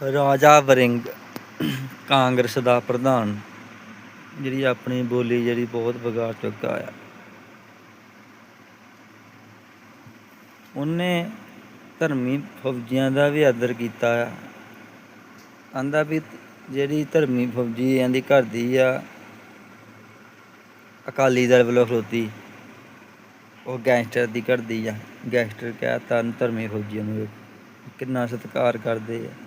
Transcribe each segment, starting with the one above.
ਰਾਜਾ ਵਰਿੰਗ ਕਾਂਗਰਸ ਦਾ ਪ੍ਰਧਾਨ, ਜਿਹੜੀ ਆਪਣੀ ਬੋਲੀ ਜਿਹੜੀ ਬਹੁਤ ਵਿਗਾੜ ਚੁੱਕਾ ਆ। ਉਹਨੇ ਧਰਮੀ ਫੌਜੀਆਂ ਦਾ ਵੀ ਆਦਰ ਕੀਤਾ ਆ। ਆਂਦਾ ਵੀ ਜਿਹੜੀ ਧਰਮੀ ਫੌਜੀ ਇਹਦੀ ਘਰ ਦੀ ਆ, ਅਕਾਲੀ ਦਲ ਵੱਲੋਂ ਖਲੋਤੀ, ਉਹ ਗੈਂਗਸਟਰ ਦੀ ਘਰ ਦੀ ਆ। ਗੈਂਗਸਟਰ ਕਹਿ ਤਾਂ ਧਰਮੀ ਫੌਜੀਆਂ ਨੂੰ ਕਿੰਨਾ ਸਤਿਕਾਰ ਕਰਦੇ ਆ।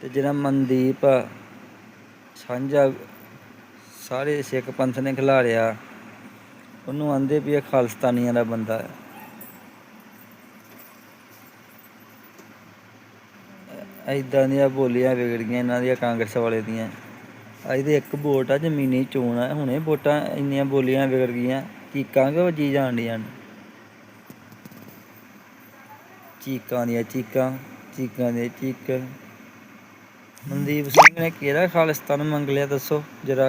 ਤੇ ਜਿਹੜਾ ਮਨਦੀਪ ਆ, ਸਾਂਝਾ ਸਾਰੇ ਸਿੱਖ ਪੰਥ ਨੇ ਖਿਲਾਰਿਆ ਉਹਨੂੰ ਆਂਦੇ ਵੀ ਇਹ ਖਾਲਸਤਾਨੀਆਂ ਦਾ ਬੰਦਾ ਹੈ ਐਦਾਂ ਦੀਆਂ ਬੋਲੀਆਂ ਵਿਗੜ ਗਈਆਂ ਇਹਨਾਂ ਦੀਆਂ ਕਾਂਗਰਸ ਵਾਲੇ ਦੀਆਂ। ਅੱਜ ਦੇ ਇੱਕ ਵੋਟ ਆ ਜ਼ਮੀਨੀ ਚੋਣ ਆ ਹੁਣੇ ਵੋਟਾਂ ਇੰਨੀਆਂ ਬੋਲੀਆਂ ਵਿਗੜ ਗਈਆਂ ਚੀਕਾਂ ਕਿ ਜੀ ਜਾਣ ਡੀਆਂ ਨੇ? ਚੀਕਾਂ ਦੀਆਂ ਚੀਕਾਂ ਚੀਕਾਂ ਦੀਆਂ ਚੀਕ। ਮਨਦੀਪ ਸਿੰਘ ਨੇ ਕਿਹੜਾ ਖਾਲਿਸਤਾਨ ਮੰਗ ਲਿਆ, ਦੱਸੋ ਜਰਾ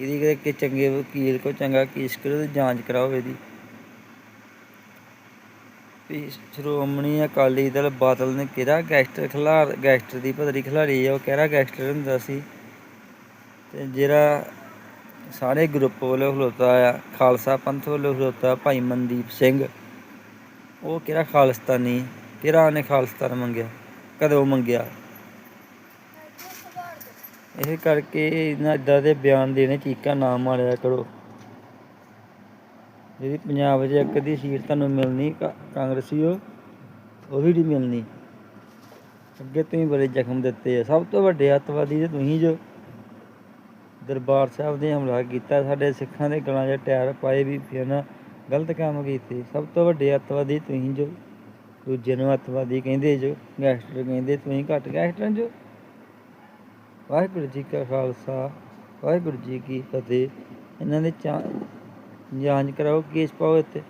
ਇਹਦੀ ਕਿਤੇ ਕਿ ਚੰਗੇ ਵਕੀਲ ਕੋ ਚੰਗਾ ਕੇਸ ਕਰੋ ਤੇ ਜਾਂਚ ਕਰਾਓ ਇਹਦੀ। ਵੀ ਸ਼੍ਰੋਮਣੀ ਅਕਾਲੀ ਦਲ ਬਾਦਲ ਨੇ ਕਿਹੜਾ ਗੈਂਗਸਟਰ ਖਿਲਾਰ ਗੈਂਗਸਟਰ ਦੀ ਪਦਰੀ ਖਿਲਾਰੀ ਆ, ਉਹ ਕਿਹੜਾ ਗੈਂਗਸਟਰ ਹੁੰਦਾ ਸੀ? ਤੇ ਜਿਹੜਾ ਸਾਰੇ ਗਰੁੱਪ ਵੱਲੋਂ ਖਲੋਤਾ ਆ, ਖਾਲਸਾ ਪੰਥ ਵੱਲੋਂ ਖਲੋਤਾ ਭਾਈ ਮਨਦੀਪ ਸਿੰਘ, ਉਹ ਕਿਹੜਾ ਖਾਲਿਸਤਾਨੀ, ਕਿਹੜਾ ਨੇ ਖਾਲਿਸਤਾਨ ਮੰਗਿਆ? ਕਦੋਂ ਮੰਗਿਆ? ਇਹ ਕਰਕੇ ਇਹਨਾਂ ਇਦਾਂ ਦੇ ਬਿਆਨ ਦੇਣੇ ਚੀਕਾਂ ਨਾ ਮਾਰਿਆ ਕਰੋ। ਜਿਹੜੀ ਪੰਜਾਬ 'ਚ ਇੱਕ ਦੀ ਸੀਟ ਤੁਹਾਨੂੰ ਮਿਲਣੀ ਕਾਂਗਰਸੀਓ, ਉਹ ਵੀ ਨਹੀਂ ਮਿਲਣੀ। ਅੱਗੇ ਤੁਸੀਂ ਬੜੇ ਜ਼ਖਮ ਦਿੱਤੇ ਆ। ਸਭ ਤੋਂ ਵੱਡੇ ਅੱਤਵਾਦੀ ਤੇ ਤੁਸੀਂ ਜੋ ਦਰਬਾਰ ਸਾਹਿਬ ਦੇ ਹਮਲਾ ਕੀਤਾ, ਸਾਡੇ ਸਿੱਖਾਂ ਦੇ ਗਲਾਂ 'ਚ ਟਾਇਰ ਪਾਏ ਵੀ ਫਿਰ ਗਲਤ ਕੰਮ ਕੀਤੇ। ਸਭ ਤੋਂ ਵੱਡੇ ਅੱਤਵਾਦੀ ਤੁਸੀਂ ਜੋ ਦੂਜੇ ਨੂੰ ਅੱਤਵਾਦੀ ਕਹਿੰਦੇ ਜੋ, ਗੈਂਗਸਟਰ ਕਹਿੰਦੇ ਤੁਸੀਂ ਘੱਟ ਗੈਂਗਸਟਰਾਂ ਜੋ। ਵਾਹਿਗੁਰੂ ਜੀ ਕਾ ਖਾਲਸਾ, ਵਾਹਿਗੁਰੂ ਜੀ ਕੀ ਫਤਿਹ। ਇਹਨਾਂ ਦੇ ਚਾ, ਜਾਂਚ ਕਰਾਓ, ਕੇਸ ਪਾਓ ਇੱਥੇ।